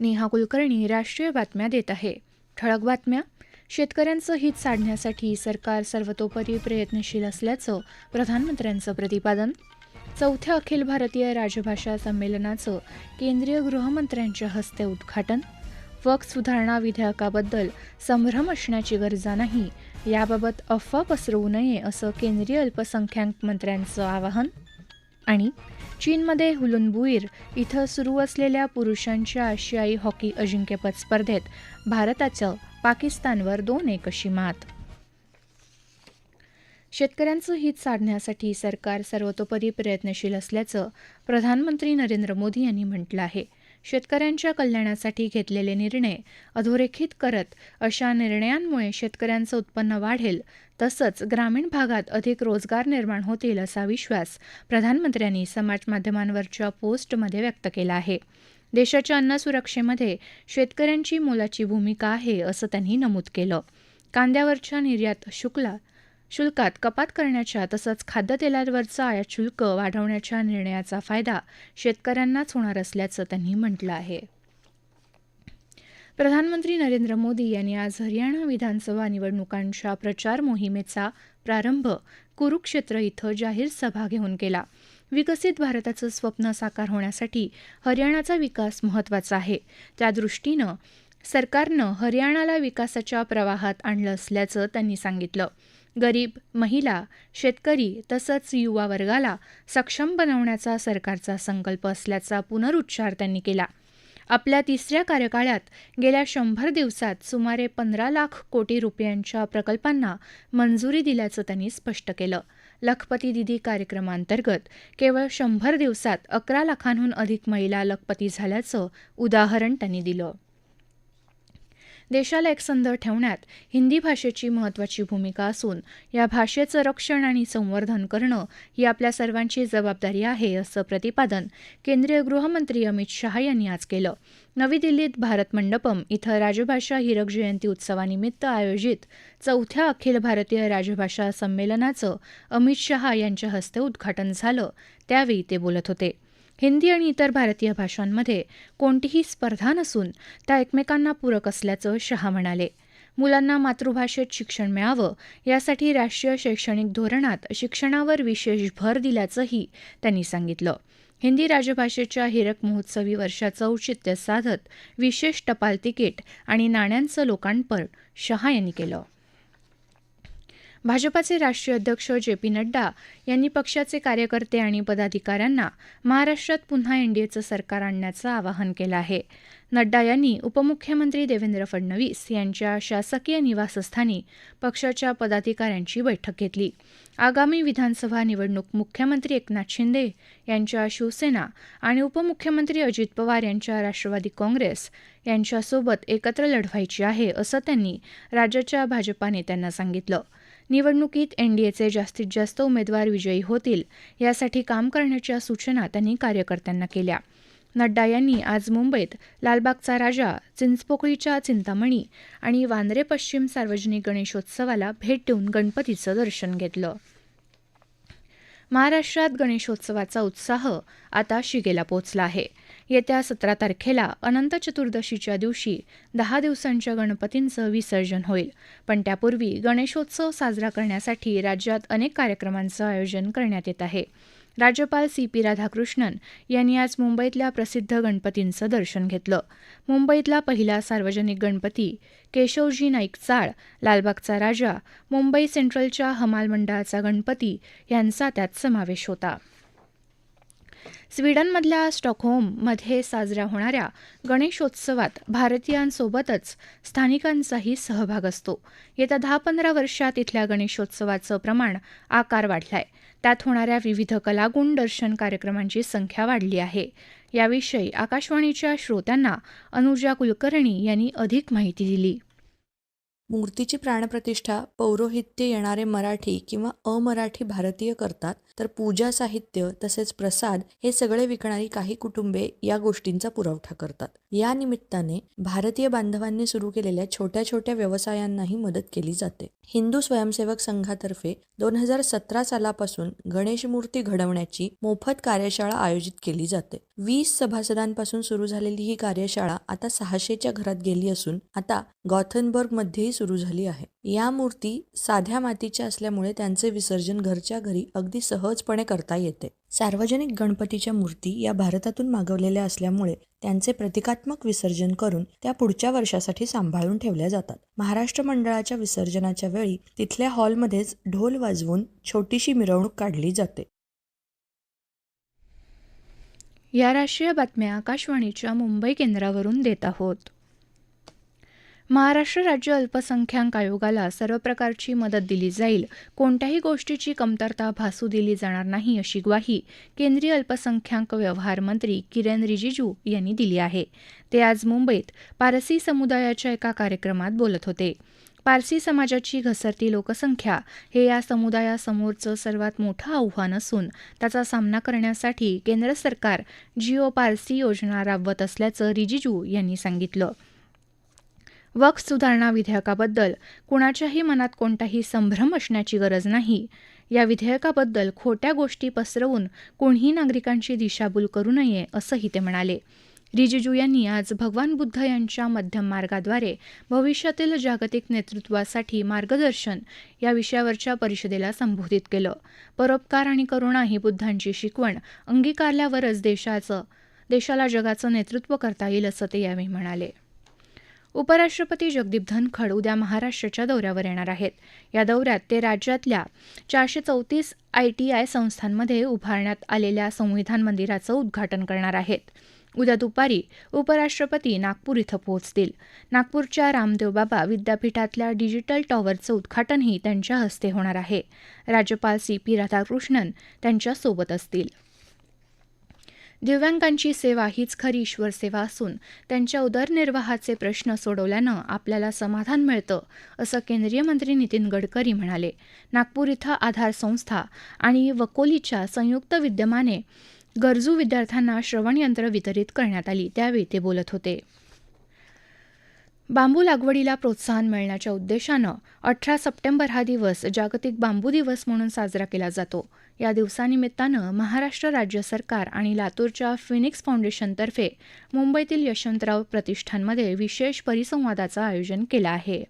नेहा कुलकर्णी राष्ट्रीय बातम्या देत आहे. ठळक बातम्या. शेतकऱ्यांचं हित साधण्यासाठी सरकार सर्वतोपरी प्रयत्नशील असल्याचं प्रधानमंत्र्यांचं प्रतिपादन. चौथ्या अखिल भारतीय राजभाषा संमेलनाचं केंद्रीय गृहमंत्र्यांच्या हस्ते उद्घाटन. वक सुधारणा विधेयकाबद्दल संभ्रम असण्याची गरजा नाही. याबाबत अफवा पसरवू नये असं केंद्रीय अल्पसंख्याक मंत्र्यांचं आवाहन. आणि चीनमध्ये हुलुनबुईर इथं सुरू असलेल्या पुरुषांच्या आशियाई हॉकी अजिंक्यपद स्पर्धेत भारताचं पाकिस्तानवर दोन एक अशी मात. शेतकऱ्यांचं हित साधण्यासाठी सरकार सर्वतोपरी प्रयत्नशील असल्याचं प्रधानमंत्री नरेंद्र मोदी यांनी म्हटलं आहे. शेतकऱ्यांच्या कल्याणासाठी घेतलेले निर्णय अधोरेखित करत अशा निर्णयांमुळे शेतकऱ्यांचं उत्पन्न वाढेल तसंच ग्रामीण भागात अधिक रोजगार निर्माण होतील असा विश्वास प्रधानमंत्र्यांनी समाजमाध्यमांवरच्या पोस्टमध्ये व्यक्त केला आहे. देशाच्या अन्न सुरक्षेमध्ये शेतकऱ्यांची मोलाची भूमिका आहे असं त्यांनी नमूद केलं. कांद्यावरच्या निर्यात शुक्ला शुल्कात कपात करण्याच्या तसंच खाद्यतेलावरचं आयात शुल्क वाढवण्याच्या निर्णयाचा फायदा शेतकऱ्यांनाच होणार असल्याचं त्यांनी म्हटलं आहे. प्रधानमंत्री नरेंद्र मोदी यांनी आज हरियाणा विधानसभा निवडणुकांच्या प्रचार मोहिमेचा प्रारंभ कुरुक्षेत्र इथं जाहीर सभा घेऊन केला. विकसित भारताचं स्वप्न साकार होण्यासाठी हरियाणाचा विकास महत्त्वाचा आहे. त्या दृष्टीनं सरकारनं हरियाणाला विकासाच्या प्रवाहात आणलं असल्याचं त्यांनी सांगितलं. गरीब महिला शेतकरी तसंच युवा वर्गाला सक्षम बनवण्याचा सरकारचा संकल्प असल्याचा पुनरुच्चार त्यांनी केला. आपल्या तिसऱ्या कार्यकाळात गेल्या शंभर दिवसात सुमारे पंधरा लाख कोटी रुपयांच्या प्रकल्पांना मंजुरी दिल्याचं त्यांनी स्पष्ट केलं. लखपती दिदी कार्यक्रमांतर्गत केवळ शंभर दिवसात अकरा लाखांहून अधिक महिला लखपती झाल्याचं उदाहरण त्यांनी दिलं. देशाला एकसंध ठेवण्यात हिंदी भाषेची महत्त्वाची भूमिका असून या भाषेचं रक्षण आणि संवर्धन करणं ही आपल्या सर्वांची जबाबदारी आहे असं प्रतिपादन केंद्रीय गृहमंत्री अमित शहा यांनी आज केलं. नवी दिल्लीत भारत मंडपम इथं राजभाषा हिरक जयंती उत्सवानिमित्त आयोजित चौथ्या अखिल भारतीय राजभाषा संमेलनाचं अमित शहा यांच्या हस्ते उद्घाटन झालं त्यावेळी ते बोलत होते. हिंदी आणि इतर भारतीय भाषांमध्ये कोणतीही स्पर्धा नसून त्या एकमेकांना पूरक असल्याचं शहा म्हणाले. मुलांना मातृभाषेत शिक्षण मिळावं यासाठी राष्ट्रीय शैक्षणिक धोरणात शिक्षणावर विशेष भर दिल्याचंही त्यांनी सांगितलं. हिंदी राजभाषेच्या हिरक महोत्सवी वर्षाचं औचित्य साधत विशेष टपाल तिकीट आणि नाण्यांचं लोकांपर शहा यांनी केलं. भाजपाचे राष्ट्रीय अध्यक्ष जे पी नड्डा यांनी पक्षाचे कार्यकर्ते आणि पदाधिकाऱ्यांना महाराष्ट्रात पुन्हा एनडीएचं सरकार आणण्याचं आवाहन केलं आहे. नड्डा यांनी उपमुख्यमंत्री देवेंद्र फडणवीस यांच्या शासकीय निवासस्थानी पक्षाच्या पदाधिकाऱ्यांची बैठक घेतली. आगामी विधानसभा निवडणूक मुख्यमंत्री एकनाथ शिंदे यांच्या शिवसेना आणि उपमुख्यमंत्री अजित पवार यांच्या राष्ट्रवादी काँग्रेस यांच्यासोबत एकत्र लढवायची आहे असं त्यांनी राज्याच्या भाजपा नेत्यांना सांगितलं. निवडणुकीत एनडीएचे जास्तीत जास्त उमेदवार विजयी होतील यासाठी काम करण्याच्या सूचना त्यांनी कार्यकर्त्यांना केल्या. नड्डा यांनी आज मुंबईत लालबागचा राजा चिंचपोकळीच्या चिंतामणी आणि वांद्रे पश्चिम सार्वजनिक गणेशोत्सवाला भेट देऊन गणपतीचं दर्शन घेतलं. महाराष्ट्रात गणेशोत्सवाचा उत्साह आता शिगेला पोचला आहे. येत्या सतरा तारखेला अनंत चतुर्दशीच्या दिवशी दहा दिवसांच्या गणपतींचं विसर्जन होईल. पण त्यापूर्वी गणेशोत्सव साजरा करण्यासाठी राज्यात अनेक कार्यक्रमांचं आयोजन करण्यात येत आहे. राज्यपाल सी पी राधाकृष्णन यांनी आज मुंबईतल्या प्रसिद्ध गणपतींचं दर्शन घेतलं. मुंबईतला पहिला सार्वजनिक गणपती केशवजी नाईक चाळ लालबागचा राजा मुंबई सेंट्रलच्या हमाल मंडळाचा गणपती यांचा त्यात समावेश होता. स्वीडनमधल्या स्टॉकहोममध्ये साजऱ्या होणाऱ्या गणेशोत्सवात भारतीयांसोबतच स्थानिकांचाही सहभाग असतो. येत्या दहा पंधरा वर्षात इथल्या गणेशोत्सवाचं प्रमाण आकार वाढलाय. त्यात होणाऱ्या विविध कलागुण दर्शन कार्यक्रमांची संख्या वाढली आहे. याविषयी आकाशवाणीच्या श्रोत्यांना अनुजा कुलकर्णी यांनी अधिक माहिती दिली. मूर्तीची प्राणप्रतिष्ठा पौरोहित्य येणारे मराठी किंवा अमराठी भारतीय करतात तर पूजा साहित्य तसेच प्रसाद हे सगळे विकणारी काही कुटुंबे या गोष्टींचा पुरवठा करतात. या निमित्ताने भारतीय बांधवांनी सुरू केलेल्या छोट्या छोट्या व्यवसायांनाही मदत केली जाते. हिंदू स्वयंसेवक संघातर्फे दोन हजार सतरा सालापासून गणेश मूर्ती घडवण्याची मोफत कार्यशाळा आयोजित केली जाते. वीस सभासदांपासून सुरू झालेली ही कार्यशाळा आता सहाशेच्या घरात गेली असून आता गॉथनबर्गमध्येही सुरू झाली आहे. या मूर्ती साध्या मातीच्या असल्यामुळे त्यांचे विसर्जन घरच्या घरी अगदी सहजपणे करता येते. सार्वजनिक गणपतीच्या मूर्ती या भारतातून मागवलेल्या असल्यामुळे त्यांचे प्रतिकात्मक विसर्जन करून त्या पुढच्या वर्षासाठी सांभाळून ठेवल्या जातात. महाराष्ट्र मंडळाच्या विसर्जनाच्या वेळी तिथल्या हॉलमध्येच ढोल वाजवून छोटीशी मिरवणूक काढली जाते. या राष्ट्रीय बातम्या आकाशवाणीच्या मुंबई केंद्रावरून देत आहोत. महाराष्ट्र राज्य अल्पसंख्याक आयोगाला सर्व प्रकारची मदत दिली जाईल. कोणत्याही गोष्टीची कमतरता भासू दिली जाणार नाही अशी ग्वाही केंद्रीय अल्पसंख्याक व्यवहार मंत्री किरेन रिजिजू यांनी दिली आहे. ते आज मुंबईत पारसी समुदायाच्या एका कार्यक्रमात बोलत होते. पारसी समाजाची घसरती लोकसंख्या हे या समुदायासमोरचं सर्वात मोठं आव्हान असून त्याचा सामना करण्यासाठी केंद्र सरकार जिओ पारसी योजना राबवत असल्याचं रिजिजू यांनी सांगितलं. वक्फ सुधारणा विधेयकाबद्दल कुणाच्याही मनात कोणताही संभ्रम असण्याची गरज नाही. या विधेयकाबद्दल खोट्या गोष्टी पसरवून कोणीही नागरिकांची दिशाभूल करू नये असंही ते म्हणाले. रिजिजू यांनी आज भगवान बुद्ध यांच्या मध्यम मार्गाद्वारे भविष्यातील जागतिक नेतृत्वासाठी मार्गदर्शन या विषयावरच्या परिषदेला संबोधित केलं. परोपकार आणि करुणा ही बुद्धांची शिकवण अंगीकारल्यावरच देशाचं देशाला जगाचं नेतृत्व करता येईल असं ते यावेळी म्हणाले. उपराष्ट्रपती जगदीप धनखड उद्या महाराष्ट्राच्या दौऱ्यावर येणार आहेत. या दौऱ्यात ते राज्यातल्या चारशे चौतीस आय टी आय संस्थांमध्ये उभारण्यात आलेल्या संविधान मंदिराचं उद्घाटन करणार आहेत. उद्या दुपारी उपराष्ट्रपती नागपूर इथं पोहोचतील. नागपूरच्या रामदेव बाबा विद्यापीठातल्या डिजिटल टॉवरचं उद्घाटनही त्यांच्या हस्ते होणार आहे. राज्यपाल सी पी राधाकृष्णन त्यांच्यासोबत असतील. दिव्यांगांची सेवा हीच खरी ईश्वर सेवा असून त्यांच्या उदरनिर्वाहाचे प्रश्न सोडवल्यानं आपल्याला समाधान मिळतं असं केंद्रीय मंत्री नितीन गडकरी म्हणाले. नागपूर इथं आधार संस्था आणि वकोलीच्या संयुक्त विद्यमाने गरजू विद्यार्थ्यांना श्रवणयंत्र वितरित करण्यात आली त्यावेळी ते बोलत होते. बांबू लागवडीला प्रोत्साहन मिळण्याच्या उद्देशानं अठरा सप्टेंबर हा दिवस जागतिक बांबू दिवस म्हणून साजरा केला जातो. या दिवसानिमित्तानं महाराष्ट्र राज्य सरकार आणि लातूरच्या फिनिक्स फाउंडेशनतर्फे मुंबईतील यशवंतराव प्रतिष्ठानमध्ये विशेष परिसंवादाचं आयोजन केलं आहे.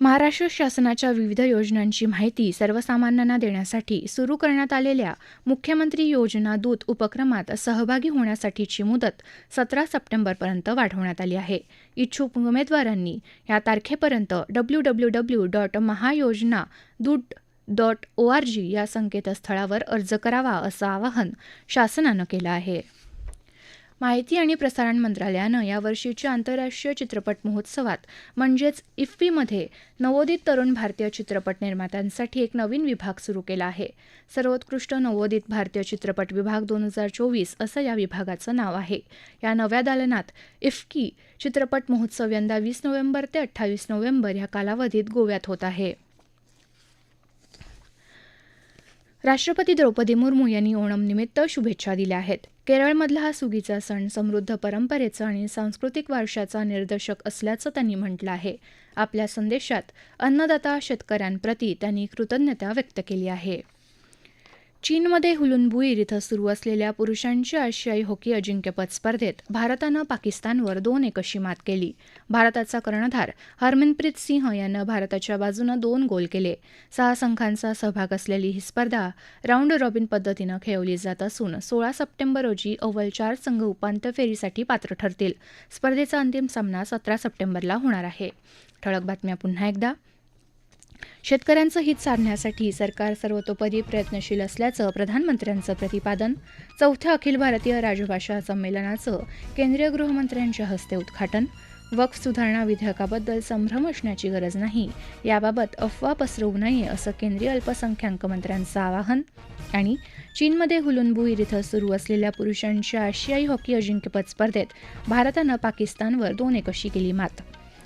महाराष्ट्र शासनाच्या विविध योजनांची माहिती सर्वसामान्यांना देण्यासाठी सुरू करण्यात आलेल्या मुख्यमंत्री योजना दूत उपक्रमात सहभागी होण्यासाठीची मुदत सतरा सप्टेंबरपर्यंत वाढवण्यात आली आहे. इच्छुक उमेदवारांनी या तारखेपर्यंत W W W dot Mahayojana Doot dot O R G या संकेतस्थळावर अर्ज करावा असं आवाहन शासनानं केलं आहे. माहिती आणि प्रसारण मंत्रालयानं यावर्षीच्या आंतरराष्ट्रीय चित्रपट महोत्सवात म्हणजेच इफ्फीमध्ये नवोदित तरुण भारतीय चित्रपट निर्मात्यांसाठी एक नवीन विभाग सुरू केला आहे. सर्वोत्कृष्ट नवोदित भारतीय चित्रपट विभाग दोन हजार चोवीस असं या विभागाचं नाव आहे. या नव्या दालनात इफ्की चित्रपट महोत्सव यंदा वीस नोव्हेंबर ते अठ्ठावीस नोव्हेंबर या कालावधीत गोव्यात होत आहे. राष्ट्रपती द्रौपदी मुर्मू यांनी ओणम निमित्त शुभेच्छा दिल्या आहेत. केरळमधला हा सुगीचा सण समृद्ध परंपरेचा आणि सांस्कृतिक वारशाचा निर्देशक असल्याचं त्यांनी म्हटलं आहे. आपल्या संदेशात अन्नदाता शेतकऱ्यांप्रती त्यांनी कृतज्ञता व्यक्त केली आहे. चीनमध्ये हुलुनबुईर इथं सुरू असलेल्या पुरुषांची आशियाई हॉकी अजिंक्यपद स्पर्धेत भारतानं पाकिस्तानवर दोन एक अशी मात केली. भारताचा कर्णधार हरमनप्रीत सिंह यानं भारताच्या बाजूनं दोन गोल केले. सहा संघांचा सहभाग असलेली ही स्पर्धा राऊंड रॉबिन पद्धतीनं खेळवली जात असून सोळा सप्टेंबर रोजी अव्वल चार संघ उपांत्य फेरीसाठी पात्र ठरतील. स्पर्धेचा अंतिम सामना सतरा सप्टेंबरला होणार आहे. ठळक बातम्या पुन्हा एकदा. शेतकऱ्यांचं हित साधण्यासाठी सरकार सर्वतोपरी प्रयत्नशील असल्याचं प्रधानमंत्र्यांचं प्रतिपादन चौथ्या अखिल भारतीय राजभाषा संमेलनाचं केंद्रीय गृहमंत्र्यांच्या हस्ते उद्घाटन वक्फ सुधारणा विधेयकाबद्दल संभ्रम असण्याची गरज नाही याबाबत अफवा पसरवू नये असं केंद्रीय अल्पसंख्याक मंत्र्यांचं आवाहन आणि चीनमध्ये हुलुनबुईर इथं सुरू असलेल्या पुरुषांच्या आशियाई हॉकी अजिंक्यपद स्पर्धेत भारतानं पाकिस्तानवर दोन एकशी केली मात.